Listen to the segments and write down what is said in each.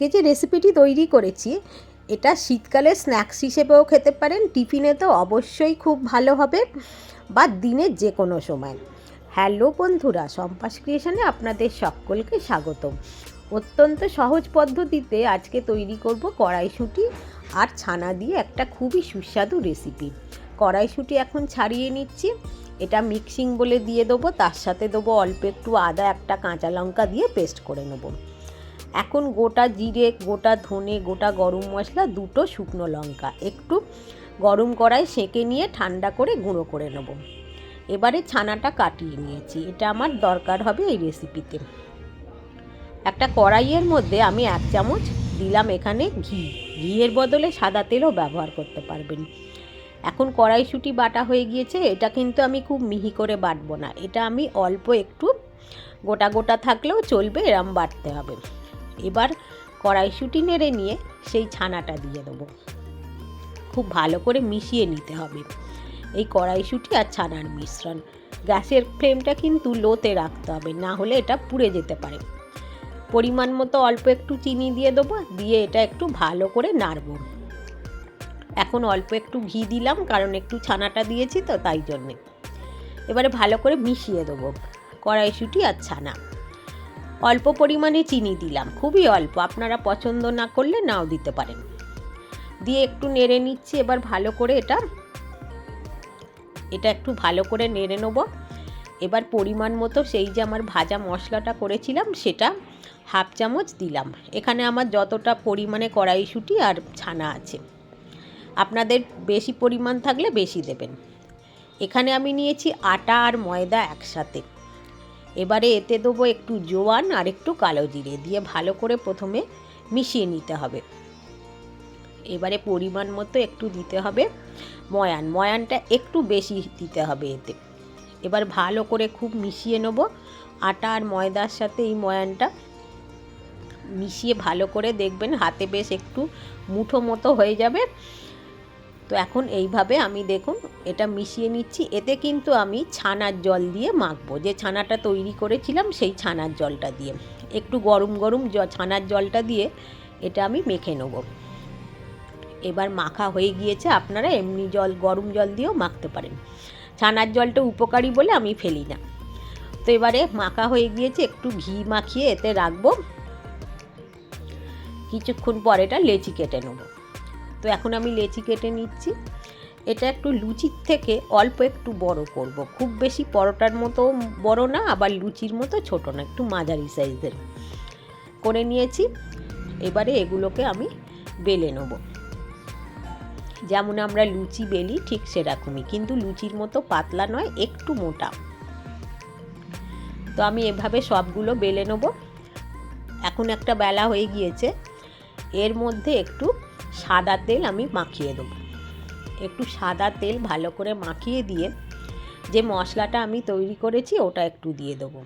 আজকে যে রেসিপিটি তৈরি করেছি, এটা শীতকালে স্ন্যাক্স হিসেবেও খেতে পারেন, টিফিনে তো অবশ্যই খুব ভালো হবে, বা দিনের যে কোনো সময়। হ্যালো বন্ধুরা সম্পাস ক্রিয়েশনে আপনাদের সকলকে স্বাগতম। অত্যন্ত সহজ পদ্ধতিতে আজকে তৈরি করব কড়াইশুঁটি আর ছানা দিয়ে একটা খুবই সুস্বাদু রেসিপি কড়াইশুঁটি এখন ছাড়িয়ে নিচ্ছি, এটা মিক্সিং বলে দিয়ে দেবো, তার সাথে দেবো অল্প একটু আদা, একটা কাঁচা লঙ্কা দিয়ে পেস্ট করে নেব। এখন গোটা জিরে, গোটা ধনে, গোটা গরম মশলা, দুটো শুকনো লঙ্কা। একটু গরম কড়াই সেঁকে নিয়ে ঠান্ডা করে গুঁড়ো করে নেব। এবারে ছানাটা কাটিয়ে নিয়েছি। এটা আমার দরকার হবে এই রেসিপিতে একটা কড়াইয়ের মধ্যে আমি এক চামচ দিলাম এখানে ঘি। ঘিয়ের বদলে সাদা তেলও ব্যবহার করতে পারবেন। এখন কড়াইশুঁটি বাটা হয়ে গিয়েছে। এটা কিন্তু আমি খুব মিহি করে বাটবো না। এটা আমি অল্প একটু গোটা গোটা থাকলেও চলবে, এরম বাটতে হবে। এবার কড়াইশুঁটি নেড়ে নিয়ে সেই ছানাটা দিয়ে দেবো। খুব ভালো করে মিশিয়ে নিতে হবে এই কড়াইশুঁটি আর ছানার মিশ্রণ। গ্যাসের ফ্লেমটা কিন্তু লোতে রাখতে হবে, না হলে এটা পুড়ে যেতে পারে। পরিমাণ মতো অল্প একটু চিনি দিয়ে দেবো, দিয়ে এটা একটু ভালো করে নাড়বো। এখন অল্প একটু ঘি দিলাম, কারণ একটু ছানাটা দিয়েছি তো তাই জন্যে। এবারে ভালো করে মিশিয়ে দেবো কড়াইশুঁটি আর ছানা। অল্প পরিমাণে চিনি দিলাম। খুবই অল্প, আপনারা পছন্দ না করলে নাও দিতে পারেন। দিয়ে একটু নেড়ে নিচ্ছি, এবার ভালো করে এটা এটা একটু ভালো করে নেড়ে নেব। এবার পরিমাণ মতো সেই যে আমার ভাজা মশলাটা করেছিলাম, সেটা হাফ চামচ দিলাম। এখানে আমার যতটা পরিমাণে কড়াইশুঁটি আর ছানা আছে, আপনাদের বেশি পরিমাণ থাকলে বেশি দেবেন। এখানে আমি নিয়েছি আটা আর ময়দা একসাথে। এবারে এতে দেবো একটু জোয়ান আর একটু কালো জিরে দিয়ে ভালো করে প্রথমে মিশিয়ে নিতে হবে। এবারে পরিমাণ মতো একটু দিতে হবে ময়ান। ময়ানটা একটু বেশি দিতে হবে এতে। এবার ভালো করে খুব মিশিয়ে নেব। আটা আর ময়দার সাথে এই ময়ানটা মিশিয়ে ভালো করে দেখবেন হাতে বেশ একটু মুঠো মতো হয়ে যাবে। তো এখন এইভাবে আমি দেখুন এটা মিশিয়ে নিচ্ছি। এতে কিন্তু আমি ছানার জল দিয়ে মাখবো। যে ছানাটা তৈরি করেছিলাম সেই ছানার জলটা দিয়ে। একটু গরম গরম ছানার জলটা দিয়ে এটা আমি মেখে নেব। এবার মাখা হয়ে গিয়েছে। আপনারা এমনি জল, গরম জল দিয়েও মাখতে পারেন। ছানার জলটা উপকারী বলে আমি ফেলি না। তো এবারে মাখা হয়ে গিয়েছে। একটু ঘি মাখিয়ে এতে রাখব। কিছুক্ষণ পর এটা লেচি কেটে নেব। তো এখন আমি লেচি কেটে নিচ্ছি। এটা একটু লুচির থেকে অল্প একটু বড় করব। খুব বেশি পরোটার মতো বড় না, আবার লুচির মতো ছোট না, একটু মাঝারি সাইজের। করে নিয়েছি, এবারে এগুলোকে আমি বেলে নেব। যেমন আমরা লুচি বেলি ঠিক সেরকমই, কিন্তু লুচির মতো পাতলা নয়, একটু মোটা। তো আমি এভাবে সবগুলো বেলে নেব। এখন একটা বেলা হয়ে গিয়েছে, এর মধ্যে একটু সাদা তেল আমি মাখিয়ে দেবো। একটু সাদা তেল ভালো করে মাখিয়ে দিয়ে যে মশলাটা আমি তৈরি করেছি, ওটা একটু দিয়ে দেবো।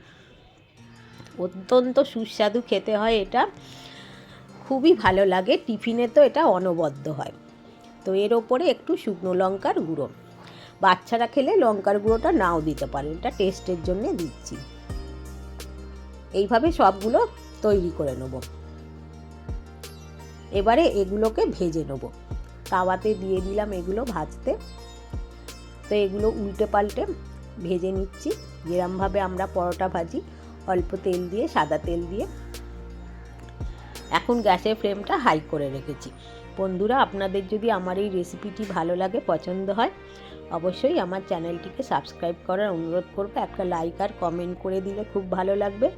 অত্যন্ত সুস্বাদু খেতে হয় এটা। খুবই ভালো লাগে, টিফিনে তো এটা অনবদ্য হয়। তো এর ওপরে একটু শুকনো লঙ্কার গুঁড়ো। বাচ্চারা খেলে লঙ্কার গুঁড়োটা নাও দিতে পারে, এটা টেস্টের জন্যে দিচ্ছি। এইভাবে সবগুলো তৈরি করে নেব। এবারে এগুলোকে ভেজে নেব। তাওয়াতে দিয়ে দিলাম এগুলো ভাজতে। তো এগুলো উল্টে পাল্টে ভেজে নিচ্ছি। যেরমভাবে আমরা পরোটা ভাজি, অল্প তেল দিয়ে, সাদা তেল দিয়ে। এখন গ্যাসের ফ্লেমটা হাই করে রেখেছি। বন্ধুরা, আপনাদের যদি আমার এই রেসিপিটি ভালো লাগে, পছন্দ হয়, অবশ্যই আমার চ্যানেলটিকে সাবস্ক্রাইব করার অনুরোধ করব। একটা লাইক আর কমেন্ট করে দিলে খুব ভালো লাগবে।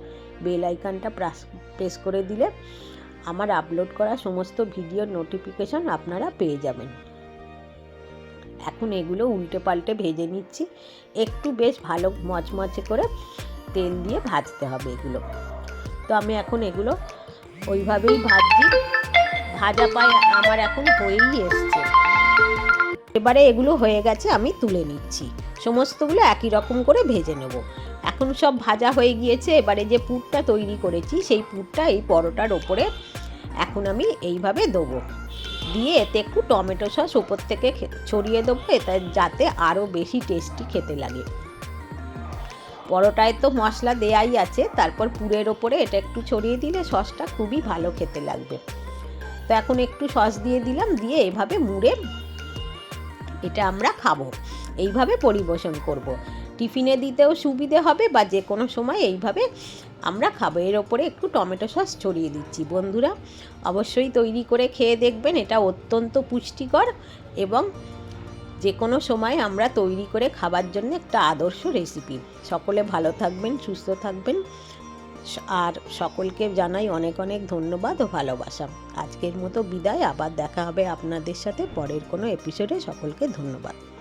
বেল আইকনটা প্রেস করে দিলে। আমার আপলোড করা সমস্ত ভিডিওর নোটিফিকেশন আপনারা পেয়ে যাবেন। এখন এগুলো উল্টে পাল্টে ভেজে নিচ্ছি। একটু বেশ ভালো মচমচে করে তেল দিয়ে ভাজতে হবে এগুলো। তো আমি এখন এগুলো ওইভাবেই ভাজছি। ভাজা পায় আমার এখন হয়েই এসছে। এবারে এগুলো হয়ে গেছে আমি তুলে নিচ্ছি। সমস্তগুলো একই রকম করে ভেজে নেব। এখন সব ভাজা হয়ে গিয়েছে, এবারে যে পুরটা তৈরি করেছি, সেই পুরটা এই পরোটার ওপরে এখন আমি এইভাবে দেবো। দিয়ে এতে একটু টমেটো সস ওপর থেকে ছড়িয়ে দেবো, এতে যাতে আরও বেশি টেস্টি খেতে লাগে। পরোটায় তো মশলা দেয়াই আছে, তারপর পুরের ওপরে এটা একটু ছড়িয়ে দিলে সসটা খুবই ভালো খেতে লাগবে। তো এখন একটু সস দিয়ে দিলাম, দিয়ে এভাবে মুড়ে এটা আমরা খাব। এইভাবে পরিবেশন করব। টিফিনে দিতেও সুবিধে হবে বা যে কোনো সময় এইভাবে আমরা খাব এর ওপরে একটু টমেটো সস ছড়িয়ে দিচ্ছি। বন্ধুরা, অবশ্যই তৈরি করে খেয়ে দেখবেন, এটা অত্যন্ত পুষ্টিকর এবং যে কোনো সময় আমরা তৈরি করে খাবার জন্য একটা আদর্শ রেসিপি সকলে ভালো থাকবেন, সুস্থ থাকবেন আর সকলকে জানাই অনেক অনেক ধন্যবাদ ও ভালোবাসা। আজকের মতো বিদায়, আবার দেখা হবে আপনাদের সাথে পরের কোনো এপিসোডে সকলকে ধন্যবাদ।